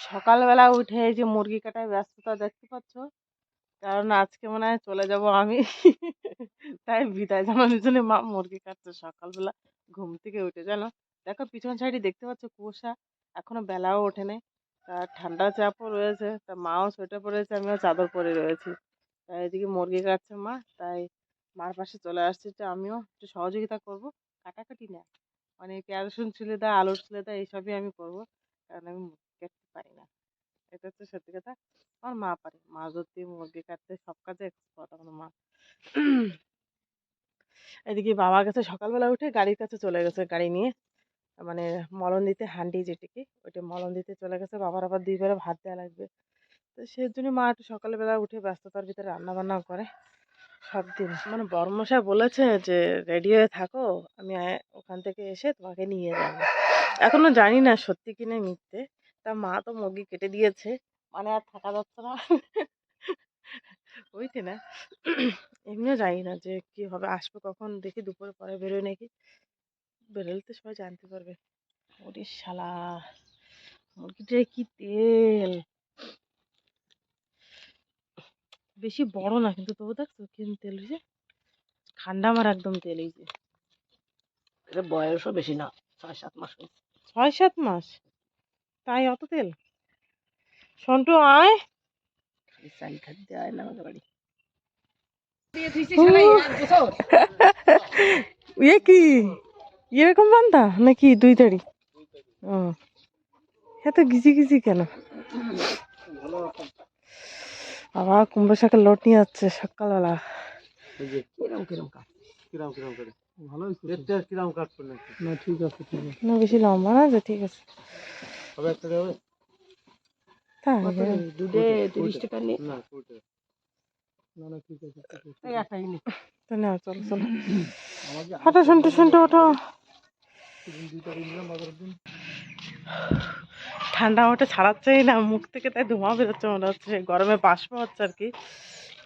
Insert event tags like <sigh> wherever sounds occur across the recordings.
সকালবেলা উঠে এই যে মুরগি কাটায় ব্যস্ততা দেখতে পাচ্ছ? কারণ আজকে মনে হয় চলে যাব আমি। তাই বিদায় জানানোর জন্য মা মুরগি কাটছে সকালবেলা। ঘুম থেকে উঠে জানো? দেখো পিছন সাইডে দেখতে পাচ্ছ কুয়াশা? এখনও বেলাও ওঠে নাই তা ঠান্ডা চাপও রয়েছে, তা মাও সোয়েটার পরেছে আমিও চাদর পরে রয়েছি। তাই এদিকে মুরগি কাটছে মা, তাই মার পাশে চলে আসছে। যে আমিও একটু সহযোগিতা করব। কাটাকাটি না। মানে পেঁয়াজ রসুন ছুলে দেওয়া আলুর ছুলে দেওয়া এইসবই আমি করব। কারণ আমি কাটতে পারি না। এটা হচ্ছে সত্যি কথা। আমার মা পারে মা ধরতে মুরগি কাটতে সব কাজে এক্সপার্ট আমার মা। এদিকে বাবা গেছে সকালবেলা উঠে গাড়ির কাছে চলে গেছে গাড়ি নিয়ে। মানে মলন দিতে হান্ডি যেটিকে, ওইটা মলন দিতে চলে গেছে। বাবার আবার দুই বেলা ভাত দেওয়া লাগবে। তো সেই জন্য মা একটু সকালবেলা উঠে ব্যস্ততার ভিতরে রান্না বান্না করে সব দিন। মানে বর্মশাই বলেছে যে, রেডি হয়ে থাকো, আমি ওখান থেকে এসে তোমাকে নিয়ে যাব। এখনও জানি না সত্যি কিনা মিথ্যে। তা মা তো মুরগি কেটে দিয়েছে। মানে আর থাকা যাচ্ছে না। ওইতে না এমনিও জানি না যে কি হবে আসবে কখন দেখি দুপুরে পরে বেরোয় নাকি। বেরোলে তো সবাই জানতে পারবে। ওরে শালা মুরগিটায় কি তেল। বেশি বড় না কিন্তু তবু দেখছ কি তেল হয়েছে। ঠান্ডা আমার একদম তেল যে এটা বয়সও বেশি না ছয় সাত মাস ছয় সাত মাস? তাই অত তেল। সন্টু আয়। খালি চাল খাদ্য দেয় না আমাদের বাড়ি। ইয়ে কি? এরকম বান্ধা নাকি দুই তারি? ও। এত গিজি গিজি কেন? বাবা কুমড়ো শাকের লোট নিয়ে যাচ্ছে সকালবেলা। কিরম কিরম কাজ কিরাম কিরাম করে ভালো দেখতে আর কিরাম কাট করলে না ঠিক আছে ঠিক আছে। না বেশি লম্বা না যে ঠিক আছে। হবে একটা হবে দুধে তিরিশ টাকা নিয়ে। না কোটে না না ঠিক আছে এই একটাই নি। তো নেওয়া চলো চলো। আমাকে শুনতে শুনতে ওঠো। দিন দুই তারিখ নিলাম বাজারের দিন। ঠান্ডা ওটা ছাড়াচ্ছেই না মুখ থেকে তাই ধোঁয়া বেরোচ্ছে মনে হচ্ছে। গরমে বাষ্প হচ্ছে আর কি।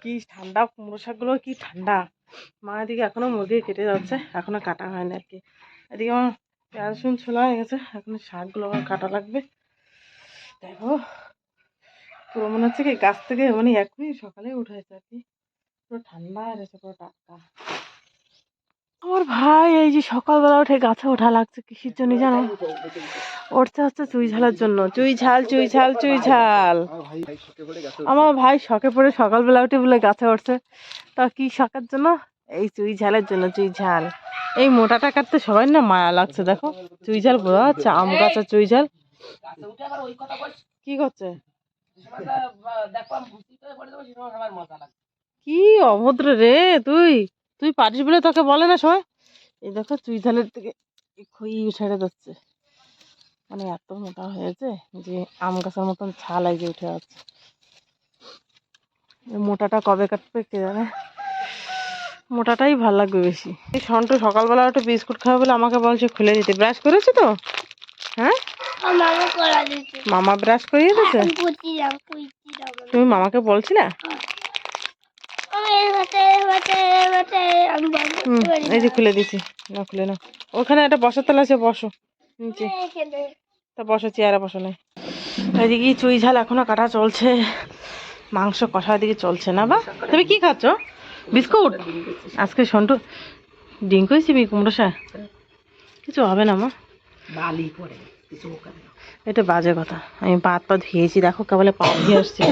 কি ঠান্ডা কুমড়ো শাকগুলো কি ঠান্ডা। মা এদিকে এখনও মুরগি কেটে যাচ্ছে এখনও কাটা হয়নি আর কি। এদিকে আমার পেঁয়াজ ছোলা, হয়ে গেছে। এখন শাকগুলো আবার কাটা লাগবে। দেখো, পুরো মনে হচ্ছে কি গাছ থেকে মানে এখনই সকালে উঠেছে আর কি। পুরো ঠান্ডা হয়ে গেছে পুরো টাটকা। আমার ভাই, এই যে সকালবেলা উঠে গাছে ওঠা লাগছে কৃষির জন্য জানো? উঠতে হচ্ছে চুই ঝালের জন্য। চুই ঝাল চুই ঝাল চুই ঝাল। আমার ভাই শখে পড়ে সকালবেলা উঠে বলে গাছে উঠছে তা কি শখের জন্য? এই চুই ঝালের জন্য, চুই ঝাল। এই মোটাটা কাটতে সবাই না মায়া লাগছে, দেখো। চুই ঝাল বোঝা যাচ্ছে, আম চুই ঝাল গাছে ওই কথা বলছি কি করছে? কি অভদ্র রে তুই? তুই পারিস বলে তোকে বলে না সবাই? এই দেখো, চুই ঝালের থেকে খই ছেড়ে যাচ্ছে মানে এত মোটা হয়েছে যে আম গাছের মতন ছাল লাগিয়ে উঠে যাচ্ছে মোটাটা কবে কাটবে কে জানে? মোটাটাই ভালো লাগবে বেশি। এই সন্টু সকালবেলা একটু বিস্কুট খাবে বলে আমাকে বলছে খুলে দিতে। ব্রাশ করেছ তো? হ্যাঁ? মামা ব্রাশ করিয়ে দিয়েছে? তুমি মামাকে বলছিলে? এই যে খুলে দিছি না খুলে না ওখানে একটা বসার তলা আছে বসো। নিচে। এখানে। তা বসো চেয়ারে বসো নাই। এদিকে চুই ঝাল এখনও কাটা চলছে। মাংস কষা দিকে চলছে না বা? তুমি কি খাচ্ছ? বিস্কুট? আজকে সন্টু ডিঙ্ক হয়েছি কুমড়ো শাক। কিছু হবে না মা। বালি পড়ে কিছু এটা বাজে কথা। আমি পাত পা ধুয়েছি দেখো কেবলে পা ধুয়ে আসছে।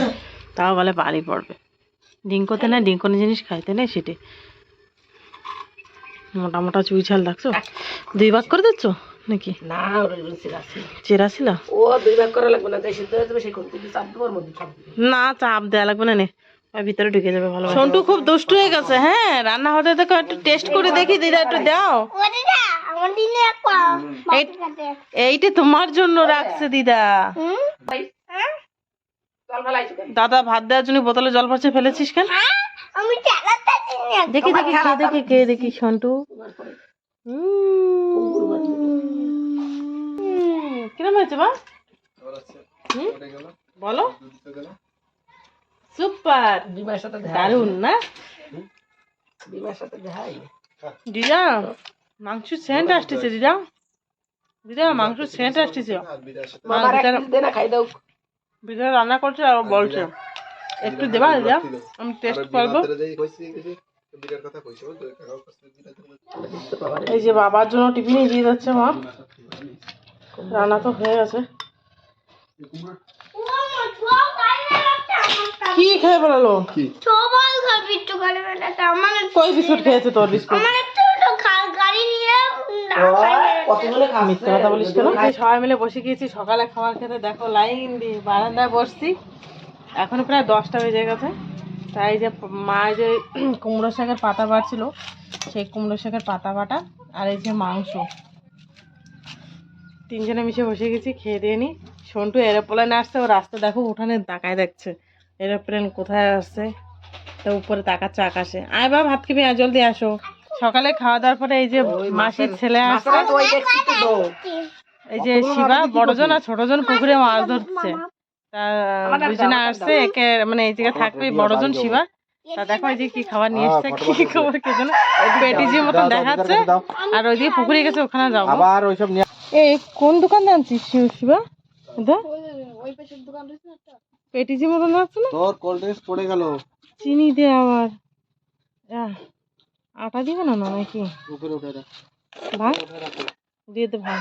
তাও বলে বালি পড়বে। ডিঙ্কোতে না ডিঙ্কনের জিনিস খাইতে নেই সেটি। মোটা মোটা চুই ছাল দেখছ? দুই ভাগ করে দিচ্ছ নাকি? না চেরা ছিল ও দুই ভাগ করা লাগবে না না চাপ দেওয়া লাগবে না নে। ভিতরে ঢুকে যাবে ভালো সন্টু খুব দুষ্টু হয়ে গেছে হ্যাঁ? রান্না হতে দেখো একটু টেস্ট করে দেখি, দিদা একটু দাও। এইটা তোমার জন্য রাখছে, দিদা। দাদা ভাত দেওয়ার জন্য বোতলে জল ভরছে, ফেলেছিস কেন? দেখি দেখি দেখি, কে, দেখি, সন্টু। কিরম হয়েছে বা বলো। সুপার বিমার সাথে দারুণ না বিমার সাথে দেখাই দিদা মাংস সেন্ট আসতেছে দিদা দিদা মাংস সেন্ট আসতেছে আর বিদায় সাথে মা মামার এক দিদার পিস দে না খাই দাও ভিতরে রান্না করছে আর বলছে একটু দেবা দিদা আমি টেস্ট করব এই যে বাবার জন্য টিফিনই দিয়ে যাচ্ছে মা রান্না তো হয়ে গেছে কি খেয়ে ফেলালো? সবাই আমার কই বিস্কুট খেয়েছে তোর বিস্কুট? আমার একটু একটু গাড়ি নিয়ে মিথ্যে কথা বলিস কেন? সবাই মিলে বসে গিয়েছি সকালে খাবার খেতে। দেখো লাইন দিয়ে বারান্দায় বসছি। এখন প্রায় দশটা বেজে গেছে। তাই যে মা যে কুমড়ো শাকের পাতা বাড়ছিল সেই কুমড়ো শাকের পাতা বাটা আর এই যে মাংস। তিনজনে মিশে বসে গেছি খেয়ে দিয়ে নি। সন্টু এরোপ্লেনে আসছে ও রাস্তা দেখো উঠানে তাকায় দেখছে। এরোপ্লেন কোথায় আসছে তো উপরে তাকাচ্ছে আকাশে। আয় বাবা ভাত খেবি আয় জলদি আসো। সকালে খাওয়া দাওয়ার পরে এই যে মাসির ছেলে আসছে এই যে শিবা বড়জন আর ছোটজন পুকুরে মাছ ধরছে। তা দুজনে আসছে একে মানে এই জায়গায় থাকবে বড়জন শিবা। তা দেখো এই যে কি খাবার নিয়ে এসছে কি খাবার কে জানো পেটিজির মতন দেখাচ্ছে। আর ওই দিকে পুকুরে গেছে ওখানে যাব। আবার ওইসব নিয়ে এই কোন দোকান আনছিস শিব- শিবা এটা পেটিজি মতন আছে না? তোর কোল্ড ড্রিঙ্কস পড়ে গেল। চিনি দে আবার। আটা দিবে না না নাকি উপরে উঠে রাখ। ভাই দিয়ে দে ভাই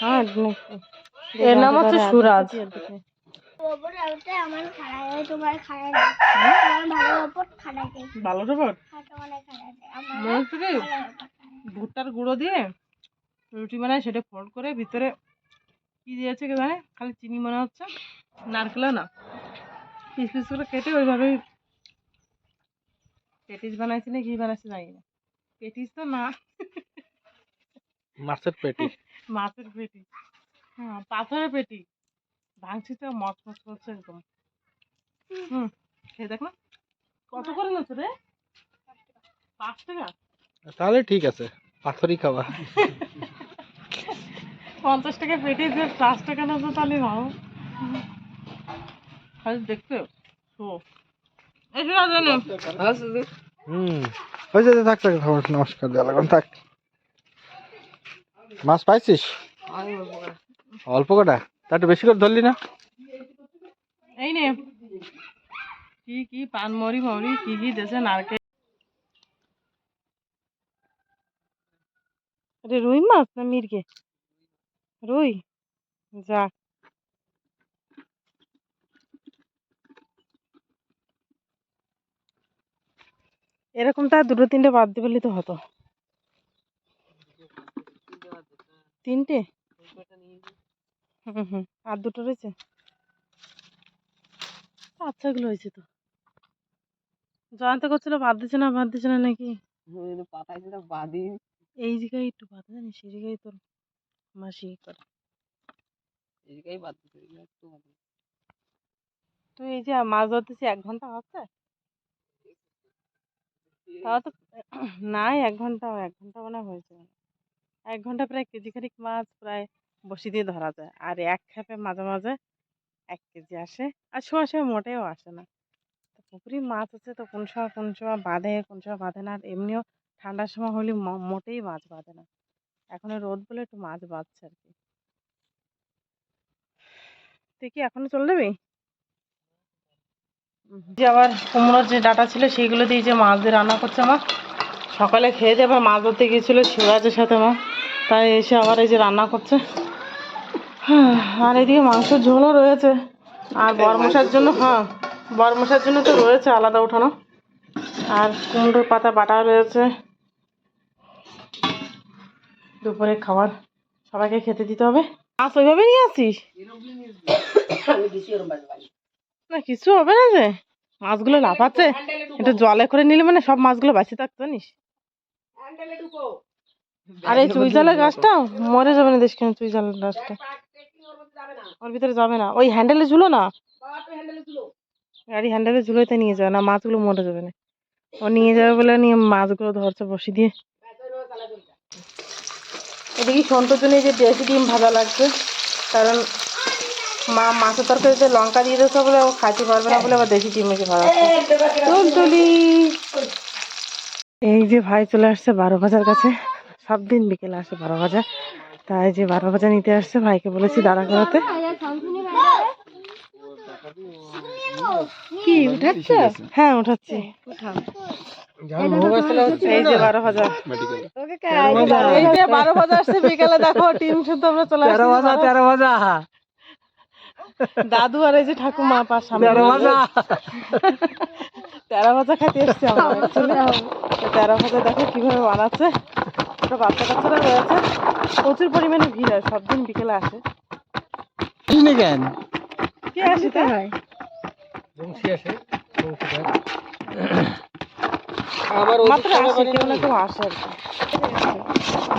হ্যাঁ এর নাম হচ্ছে সুরাজ। ভালো ভুট্টার গুঁড়ো দিয়ে রুটি বানায় সেটা ফোল্ড করে ভিতরে কি দিয়েছে কে জানে? খালি চিনি মনে হচ্ছে। নারকেলও না। পিস পিস করে কেটে ওইভাবেই পেটিস বানাইছে না কি বানাইছে জানি না। পেটিস তো না। মাছের পেটি। <laughs> মাছের পেটি। হ্যাঁ পাথরের পেটি। ভাঙছি তো মচ মচ করছে একদম। হুম খেয়ে দেখ না। কত করে নিচ্ছে রে? পাঁচ টাকা। তাহলে ঠিক আছে। পাথরই খাওয়া। <laughs> পঞ্চাশ টাকা পেটে যে পাঁচ টাকা না তো তাহলে ভালো খালি দেখতে। না জানো। হুম। ওই যে থাক থাক খাবার নমস্কার দেওয়া থাক। মাছ পাইছিস? অল্প কটা? তা একটু বেশি করে ধরলি না? এই নে। কি কি পান মরি মরি কি কি দেশে নারকেল। আরে রুই মাছ না মির্গে? রুই? যাক। এরকম তার দুটো তিনটে বাদ দিবলি তো হতো। তিনটে? হুম হুম আর দুটো রয়েছে? আচ্ছা বাচ্চাগুলো হয়েছে তো। জয়ন্ত করছিল বাদ দিচ্ছে না বাদ দিচ্ছে না নাকি? এই জায়গায় একটু বাদ জানিস সেই জায়গায় তোর মাসি ই করে তো এই যে মাছ ধরতেছি এক ঘণ্টা হচ্ছে? তাও তো <clears throat> নাই এক ঘণ্টা এক ঘণ্টা মনে হয় হয়েছে। এক ঘণ্টা প্রায় কেজি খানিক মাছ প্রায় বসি দিয়ে ধরা যায়। আর এক খেপে মাঝে মাঝে এক কেজি আসে। আর সময় সময় মোটেও আসে না। তো পুকুরে মাছ আছে তো কোন সময় কোন সময় বাঁধে কোন সময় বাঁধে না। আর এমনিও ঠান্ডার সময় হলে মোটেই মাছ বাঁধে না। এখন রোদ বলে একটু মাছ বাঁধছে আর কি তুই কি এখনও চলে যাবি? যে আবার কুমড়োর যে ডাটা ছিল সেইগুলো দিয়ে যে মাছ দিয়ে রান্না করছে মা। সকালে খেয়ে দিয়ে আবার মাছ ধরতে গিয়েছিল শিবরাজের সাথে মা। তাই এসে আবার এই যে রান্না করছে। হ্যাঁ, আর এদিকে মাংসের ঝোলও রয়েছে। আর বরমশার জন্য হ্যাঁ বরমশার জন্য তো রয়েছে আলাদা উঠানো। আর কুমড়োর পাতা বাটা রয়েছে। দুপুরে খাবার সবাইকে খেতে দিতে হবে। মাছ ওইভাবে নিয়ে আসিস? না, কিছু হবে না যে। মাছগুলো লাফাচ্ছে। এটা জলে করে নিলে মানে সব মাছগুলো বাঁচি থাকতো, জানিস? আর এই চুই জালের গাছটা মরে যাবে না দেশ কেন চুই জালের গাছটা। ওর ভিতরে যাবে না। ওই হ্যান্ডেলে ঝুলো না? গাড়ি হ্যান্ডেলে ঝুলোতে নিয়ে যাবে না, মাছগুলো মরে যাবে না। ও নিয়ে যাবে বলে নিয়ে মাছগুলো ধরছে বসি দিয়ে। এদিকে সন্তুর জন্য এই যে দেশি ডিম ভাজা লাগছে কারণ মা মাছের তরকারিতে লঙ্কা দিয়ে দিয়েছে বলে ও খাইতে পারবে না বলে আবার দেশি ডিম এসে ভাজা তুলি এই যে ভাই চলে আসছে বারো বাজার কাছে সব দিন বিকেলে আসে বারো বাজার তাই যে বারো বাজার নিতে আসছে ভাইকে বলেছি দাঁড়া করাতে কি উঠাচ্ছ হ্যাঁ উঠাচ্ছি এই যে বারো হাজার। এই যে বারো বাজে আসছে বিকালে দেখো টিম শুদ্ধ আমরা চলে তেরো আসছি ভাজা দাদু আর এই যে ঠাকুমা পাশ সামনে। তেরো ভাজা তেরো ভাজা খাইতে এসছি আমরা। তেরো ভাজা দেখো কীভাবে বানাচ্ছে। তো বাচ্চা কাচ্চারা রয়েছে। প্রচুর পরিমাণে ভিড় হয় সব দিন বিকেলে আসে। কিনে? কে আসে তা বংশী আসে। আবার মাত্র আসে কেউ না কেউ আসে আর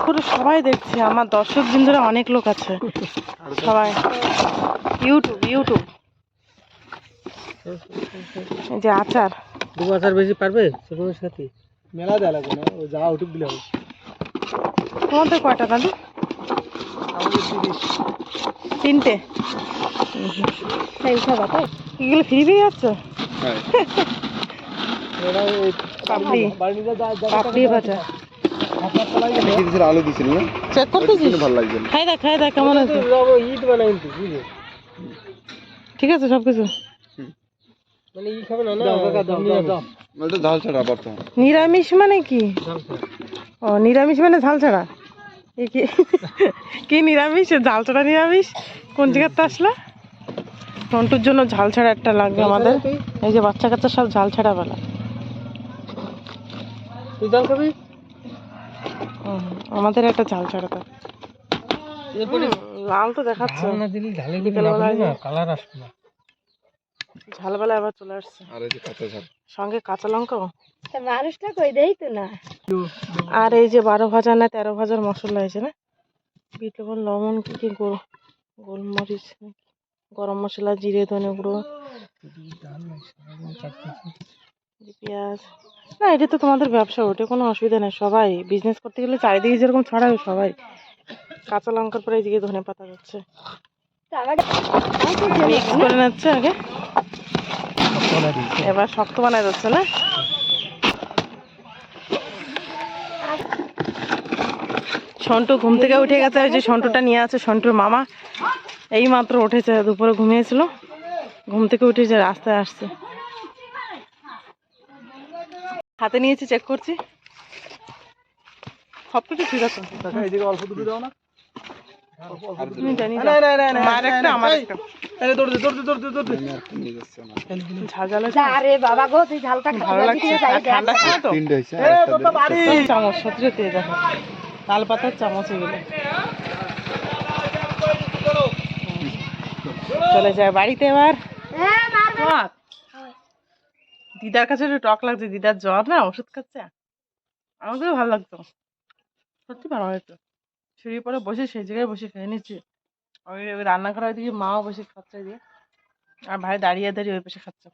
পুরো সবাই দেখছে আমার দর্শক বিন্দুরা অনেক লোক আছে। সবাই। ইউটিউব ইউটিউব এই যে আচার। দু বছর বেশি পারবে? সেরকমের সাথে। মেলা দেওয়া লাগবে না ও যা উঠুক দিলে হবে। তোমাদের কয়টা দাদু? আমাদের তিরিশ। তিনটে। এগুলো ফ্রি পেয়ে যাচ্ছ? ওই পাপড়ি। বাড়ি নিয়ে যা যা পাপড়ি ভাজা। হাত তলায় গেলে আলু দিছিল না? চেক করতেছিস ভালো লাগছে খাই দেখ খাই দেখ কেমন আছে? যাব বানাই ঠিক আছে সব কিছু মানে ই খাবে না না নিরামিষ। মানে কি? ও নিরামিষ মানে ঝাল ছাড়া? কি? কি নিরামিষ? ঝাল ছাড়া নিরামিষ? কোন জায়গাতে আসলা? টন্টুর জন্য ঝাল ছাড়া একটা লাগবে আমাদের। এই যে বাচ্চা কাচ্চা সব ঝাল ছাড়া বেলা তুই ঝাল খাবি? আমাদের একটা ঝাল ছাড়া তো। লাল তো দেখাচ্ছে। না দিলে ঝালে দিলে না কালার আসবে না। ঝালবেলা আবার চলে আসছে। আর এই যে কাঁচা ঝাল। সঙ্গে কাঁচা লঙ্কাও? মানুষটা কই দেই তো না। আর এই যে বারো ভাজা না তেরো ভাজার মশলা হয়েছে না? বিট লবণ লবণ কি কি গোল গোলমরিচ গরম মশলা জিরে ধনে গুঁড়ো। পেঁয়াজ। না, এটা তো তোমাদের ব্যবসা, ওটা কোনো অসুবিধা নেই। সবাই বিজনেস করতে গেলে চারিদিকে যেরকম ছড়াবে সবাই। কাঁচা লঙ্কার পরে এদিকে ধনে পাতা যাচ্ছে করে নিচ্ছে আগে। এবার শক্ত বানায় যাচ্ছে না? সন্টু ঘুম থেকে উঠে গেছে ওই যে সন্টুটা নিয়ে আছে, সন্টুর মামা এই মাত্র উঠেছে, দুপুরে ঘুমিয়েছিল। ঘুম থেকে উঠেছে রাস্তায় আসছে। হাতে নিয়েছি চেক করছি। সব কিছু ঠিক আছে। এদিকে অল্প দুটো দাও না। তাল পাতার চামচ এগুলো। চলে যায় বাড়িতে এবার। হ্যাঁ দিদার কাছে একটু টক লাগছে, দিদার জ্বর না, ওষুধ খাচ্ছে। আমাকেও ভালো লাগতো। সত্যি ভালো লাগতো সিঁড়ি পরে বসে সেই জায়গায় বসে খেয়ে নিচ্ছি। ওই রান্না করার দিকে মাও বসে খাচ্ছে দিয়ে আর ভাই দাঁড়িয়ে দাঁড়িয়ে ওই পাশে খাচ্ছে।